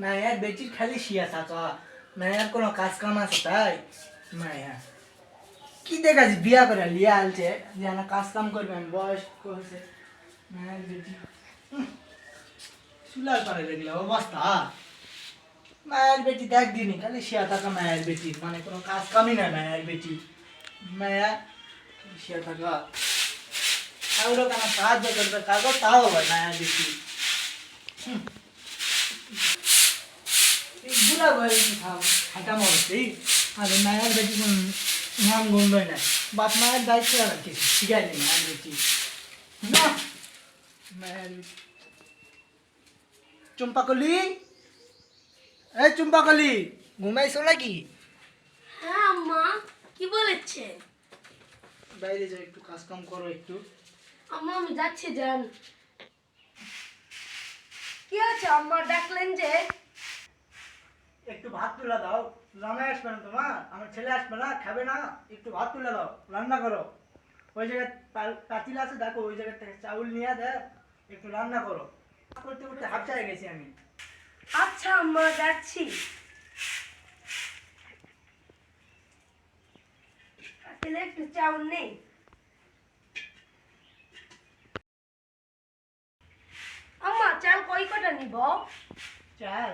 মায়ের বেটির খালি শিয়া থাকা। মায়ের কোনো কাজ কাম আছে তাই? মায়া। কি দেখাচ্ছি বিয়া করে লিয়া আলছে যে না কাজ কাম করবে, আমি বয়স হয়েছে। মায়ের বেটি। চুলার পারে দেখলে অবস্থা। মায়ের বেটি দেখ দিনি, খালি শিয়া থাকা মায়ের বেটি। মানে কোনো কাজ কামই না মায়ের বেটি। মায়া শিয়া থাকা। কারও কেন সাহায্য করবে? কাগজ তাও হবে মায়ের বেটি। হুম। এই বুড়া মরছি আর মায়ের বেটি কোন নাম গন্ধই নাই। বাপ মায়ের দায়িত্ব আর কি শিখাই নি মায়ের বেটি না মায়ের চম্পাকলি? চম্পাকলি ঘুমাইছো নাকি? হ্যাঁ আম্মা কি বলেছে? বাইরে যাও একটু কাজ কাম করো একটু। আম্মা আমি যাচ্ছি যান। কি আছে আম্মা? ডাকলেন যে একটু ভাত তুলে দাও। রান্না আসবে না তোমার? আমার ছেলে আসবে না খাবে না। একটু ভাত তুলে দাও রান্না করো। ওই জায়গায় পাতিল আছে দেখো ওই জায়গা থেকে চাউল নিয়ে দে একটু রান্না করো। করতে করতে হাফ গেছি আমি। আচ্ছা আম্মা যাচ্ছি। একটু চাউল নেই। আম্মা চাল কই কটা নিব? চার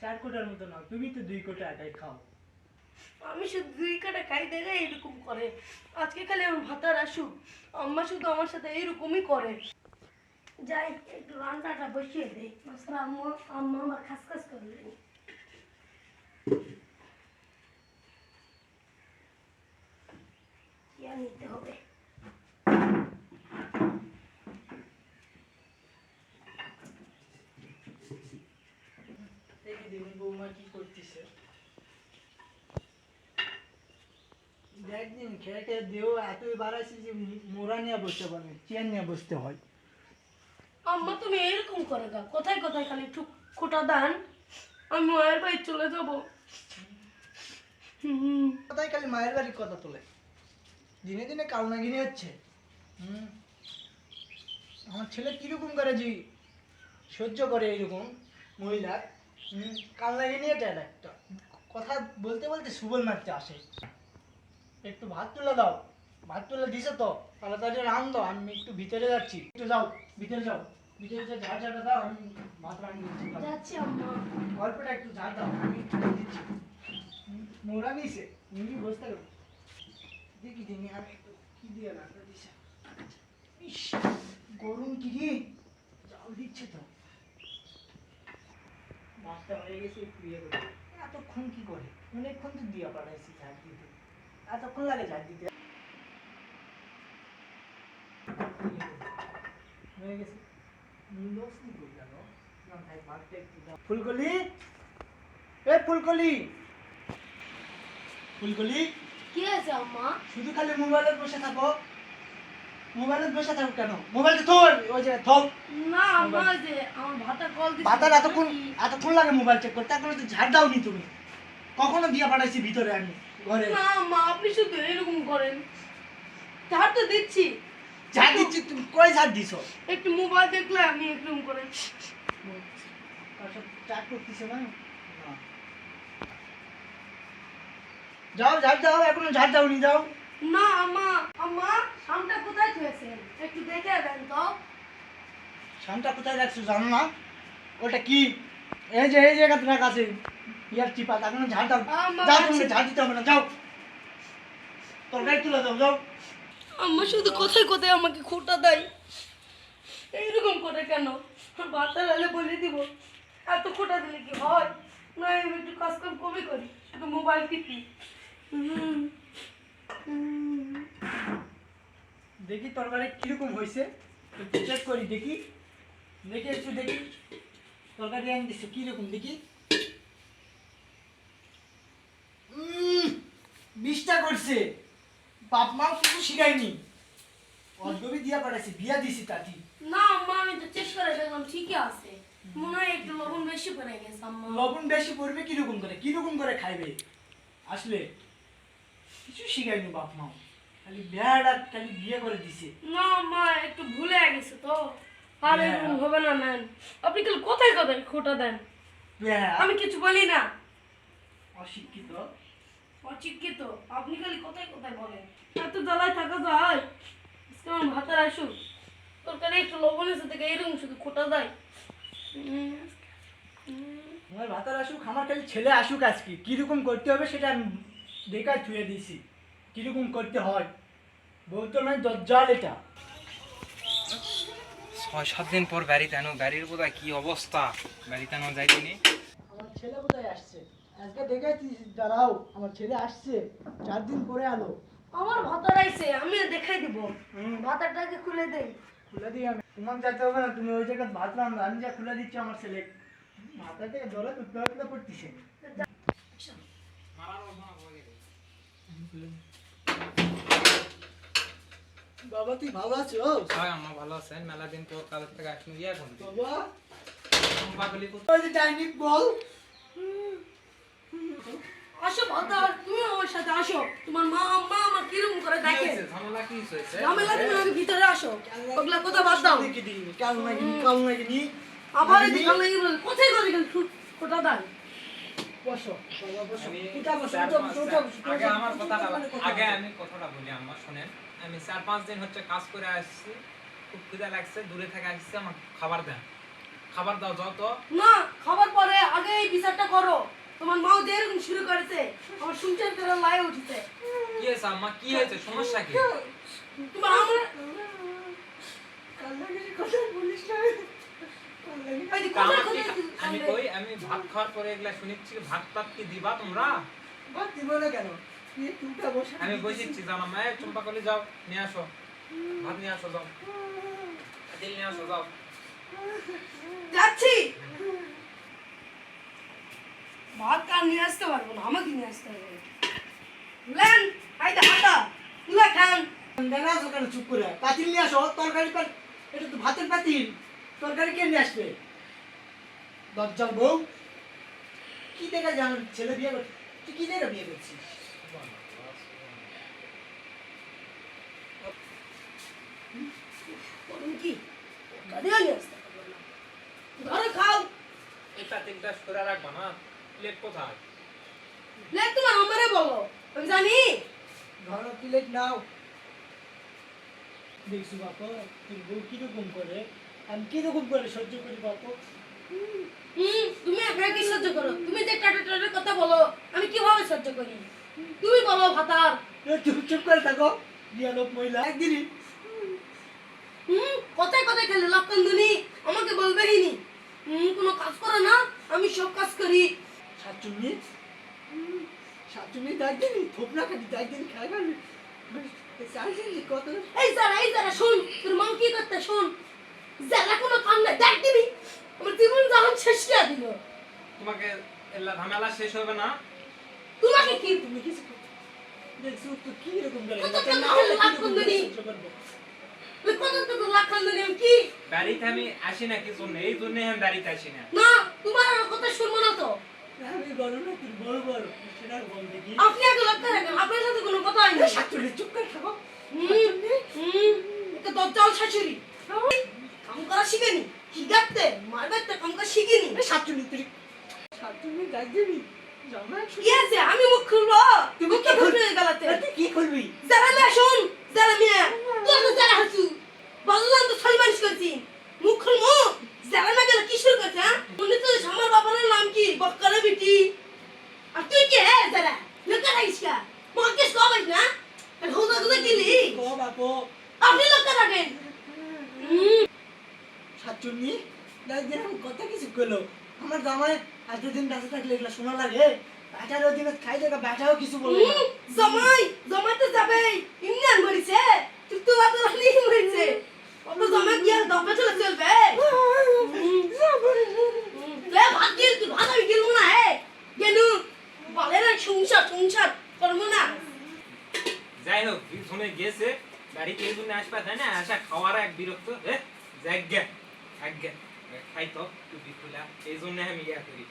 চার কোটার মতো নাও, তুমি তো দুই কোটা একাই খাও। আমি শুধু দুই কাটা খাই, দেখে এরকম করে। আজকে খালি আমার ভাতার আসুক, আম্মা শুধু আমার সাথে এইরকমই করে। যাই, একটু রান্নাটা বসিয়ে দেই। মশলা আম্মা আম্মা আমার খাস খাস করলেন কি আর নিতে হবে দেখি দেখুন বৌমা কি করতেছে? দেখ দিন খেয়ে খেয়ে দেও এতই বাড়াইছি যে মোড়া নিয়ে বসতে পারবে চেয়ার নিয়ে বসতে হয়। আম্মা তুমি এরকম করে গা কোথায় কোথায়? খালি একটু খোটা দান। আমি মায়ের বাড়ি চলে যাব। কোথায় খালি মায়ের বাড়ির কথা তোলে? দিনে দিনে কালনাগিনি হচ্ছে। হুম। আমার ছেলে কীরকম করে জি সহ্য করে এইরকম হুম কালনাগিনি এটা একটা। কথা বলতে বলতে সুবল মারতে আসে। একটু ভাত তুলে দাও। ভাত তুলে দিছে তো তাড়াতাড়ি রান দাও আমি একটু ভিতরে যাচ্ছি। একটু যাও ভিতরে যাও ভিতরে যা ঝাড় ঝাড়া দাও আমি ভাত রান্না দিচ্ছি যাও। যাচ্ছি আম্মা গল্পটা একটু ঝাড় দাও আমি দিচ্ছি। মোড়া নিছে তুমি বসতে পারো দেখি দিনি আমি একটু কি দিয়ে রাখতে দিছে। ইস গরম কি রে জাল দিচ্ছে তো। মাছটা হয়ে গেছে একটু ইয়ে করে এতক্ষণ কি করে? অনেকক্ষণ তো দিয়া পাঠাইছি ঝাড় দিতে। এতক্ষণ লাগে ঝাড় দিতে। হয়ে গেছে। করি জানো ভাই একটু ফুলকলি? এ ফুলকলি! ফুলকলি? কি আছে আম্মা? শুধু খালি মোবাইলে বসে থাকো। মোবাইলে বসে থাকো কেন? মোবাইলটা তোর ওই যে থল না ওই যে আমার ভাতা কল দিছে বাতার এতক্ষণ এতক্ষণ লাগে মোবাইল চেক করতে এখন তো ঝাড় দাওনি তুমি। কখনো দিয়া পাঠাইছি ভিতরে আমি ঘরে? না আম্মা আপনি শুধু এরকম করেন। ঝাড় তো দিচ্ছি। ঝাড় দিচ্ছি তুমি কই ঝাড় দিছো? একটু মোবাইল দেখলে আমি এরকম করে। চাট করতেছে না। যাও ঝাড় দাও এখনও ঝাড় দাওনি যাও। না আম্মা আম্মা আমটা কোথায় থুয়েছেন একটু দেখে দেন তো। শানটা কোথায় রাখছো জানো না? ওটা কি? এই যে এই জায়গাতে রাখা আছে। ইয়ার চিপা এখনও ঝাড় দাও। যাও তুমি ঝাড় দিতে হবে না যাও। তরকারি তুলে দাও যাও। আম্মা শুধু কোথায় কোথায় আমাকে খোটা দেয়। এইরকম করে কেন? ভাতা লালে বলে দিব। এত খোটা দিলে কি হয়? না আমি একটু কাজ কাম কমই করি। শুধু মোবাইল টিপি। হুম। দেখি তরকারি কীরকম হয়েছে। চেক করি দেখি। দেখি একটু দেখি। তরকারি আমি দিচ্ছি কীরকম দেখি। বিষটা করছে। বাপ মাও কিছু শিখায়নি। অর্ধবি দিয়া পাঠাইছে বিয়া দিছি তাতি। না আম্মা আমি তো চেক করে দেখলাম ঠিকই আছে। মনে হয় একটু লবণ বেশি পড়ে গেছে আম্মা। লবণ বেশি পড়বে কীরকম করে? কীরকম করে খাইবে? আসলে কিছু শিখায়নি বাপ মাও খালি বিয়াটা খালি বিয়ে করে দিছে। না আম্মা একটু ভুলে গেছে তো। আর। এরকম হবে না ম্যাম আপনি কাল কোথায় কোথায় খোটা দেন। আমি কিছু বলি না। অশিক্ষিত। অশিক্ষিত? আপনি খালি কোথায় কোথায় বলেন? এত জ্বালায় থাকা যায়। আজকে আমার ভাতের আসুক। তরকারি একটু লবণের সাথে এরকম শুধু খোটা দেয়। আমার ভাতার আসুক আমার খালি ছেলে আসুক আজকে। কীরকম করতে হবে সেটা আমি দেখা ছুঁয়ে দিছি। কীরকম করতে হয়? বউ তো নয় দজ্জাল এটা। ছয় সাত দিন পর বাড়িতে আনো বাড়ির বোধহয় কি অবস্থা? বাড়িতে আনো যাইনি আমার ছেলে বোধহয় আসছে। আজকে দেখাইছি দাঁড়াও আমার ছেলে আসছে। চার দিন পরে আলো। আমার ভাতার আইছে আমি দেখাই দিব। ভাতারটাকে খুলে দেই। খুলে দিই আমি। তোমার যাইতে হবে না তুমি ওই জায়গায় ভাত রান্না আমি যা খুলে দিচ্ছি আমার ছেলে। থেকে জলে উঠতে উঠতে পড়তেছে বাবা তুই ভালো আছো হয় আম্মা ভালো আছেন। মেলা দিন পর কালের থেকে আসলে ইয়া কোন বাবা। পাগলি ওই ডাইনিক বল। আসো ভাতার তুমি আমার সাথে আসো। তোমার মা মা আমার কীরকম করে দেখে? ঝামেলা কি হয়েছে? ঝামেলা তুমি আমি ভিতরে আসো। ওগুলা কথা বাদ দাও। কাল নাকি কাল নাকি আবার এদিকে আমি বলি, কোথায় করে গেল? খোটা দেয় বসো আগে আমার কথাটা আগে আমি কথাটা বলি আম্মা শুনেন। আমি চার পাঁচ দিন হচ্ছে কাজ করে আসছি খুব খিদা লাগছে দূরে থেকে আসছি আমার খাবার দেন। খাবার দাও যত না খাবার পরে আগে এই বিচারটা করো। তোমার মাও যেরকম শুরু করেছে আমার সংসার করে লাই উঠেছে। কি হয়েছে আম্মা? কি হয়েছে? সমস্যা কি? তোমার আমার কাল কথা বলিস না কাল কি আমি কই? আমি ভাত খাওয়ার পরে এগুলা শুনেছি ভাত টাত কি দিবা তোমরা? বাদ দিব না কেন? একটু বসে আমি বসেছি জানো মা চম্পা কলি যাও নিয়ে আসো। ভাত নিয়ে আসো যাও। দিল নিয়ে আসো যাও। যাচ্ছি। ভাত কার নিয়ে আসতে পারব না? আমাকে নিয়ে আসতে হবে। লেন আইদা হাতা তুলা খান। দেনা দোকানে চুপ করে? পাতিল নিয়ে আসো তরকারি পাত এটা তো ভাতের পাতিল। তরকারি কে নিয়ে আসবে? দজ্জাল বউ। কি দেখা জান ছেলে বিয়ে করছে? তুই কি দেখা বিয়ে করছিস? কি? ঘরে খাও। এটা তিনটা সরে রাখবা না? প্লেট কোথায়? লেন তোমার আমারে বলো। আমি জানি। ঘর প্লেট নাও। দেখছি বাপু তোর বউ কীরকম করে? আমি কীরকম করে সহ্য করি বাপু? হুম তুমি একা কি সহ্য করো? তুমি যে টাটা টাটার কথা বলো আমি কীভাবে সহ্য করি? তুমি বলো ভাতার। চুপ চুপ করে থাকো বিয়ালোক মহিলা। একদিনই। হুম কোথায় কোথায় খেলে লক্ষণদুনি আমাকে বলবেই নি। হুম কোনো কাজ করো না আমি সব কাজ করি। সাতচুন্নি সাতচুন্নি ডাক দিনি থোপনা খাটি ডাক দিন খাই এই যারা এই যারা শোন তোর মা কি করতে শোন? যারা কোনো কাম নাই দেখ দিবি। আমার জীবন যখন শেষ করে দিল। তোমাকে এলা ঝামেলা শেষ হবে না। তোমাকে কি তুমি কিছু দেখছ তো কি রকম গেল কত টাকা লাভ করলি? কত তো লক্ষণদুনি আমি কি? বাড়িতে আমি আসি না কি জন্য এই জন্য আমি বাড়িতে আসি না। না তোমার কথা শুনব না তো। আমি বড় না তুই বড় বড় সেটা বল দেখি। আপনি আগে লক্ষ্য রাখেন আপনার সাথে কোনো কথা হয় না চুপ করে থাকো। হুম, হুম, এটা দজ্জাল শাশুড়ি কাম করা শিখেনি? শিখাতে মারবে তো কাম করা শিখিনি সাতচুন্নি তুই। সাতচুন্নি ডাক দিবি। কি আছে? আমি মুখ খুলবো? কি কি খুলবে গলাতে তুই কি করবি যারা না শুন যারা মিয়া। তোর তো যারা হাসু। বললাম তো ছয় মানুষ করছি। মুখ খুলবো? যারা না গেলে কি শুরু করছে হ্যাঁ? উনি তো আমার বাবার নাম কি? বক্করে বিটি। আর তুই কে হ্যাঁ যারা? লোকে রাখিস কা? মকে সবাই না? আর হোদা গেলি কো। বাপু আপনি লোকে রাখেন। ডাক দিন আমি কত কিছু করল। আমার জামাই এতদিন কাছে থাকলে এগুলো শোনা লাগে। ব্যাটার ওই দিনে খাই দেখা ব্যাটাও কিছু বলবে জামাই জামাই তো যাবে ইন্ডিয়ান মরিছে। তুই তো আদর আলি মরিছে। অত জামাই কি আর দপে চলে চলবে? লে ভাত দিয়ে তুই ভাত আমি গেলবো না হে। গেলু। বলে না সংসার সংসার করব না। যাই হোক শুনে গেছে। বাড়িতে এই জন্য আসবা তাই না? আসা খাওয়ার এক বিরক্ত হ্যাঁ জায়গা আজ্ঞা খাই তো তুই বিকুলা এই জন্য আমি ইয়া করি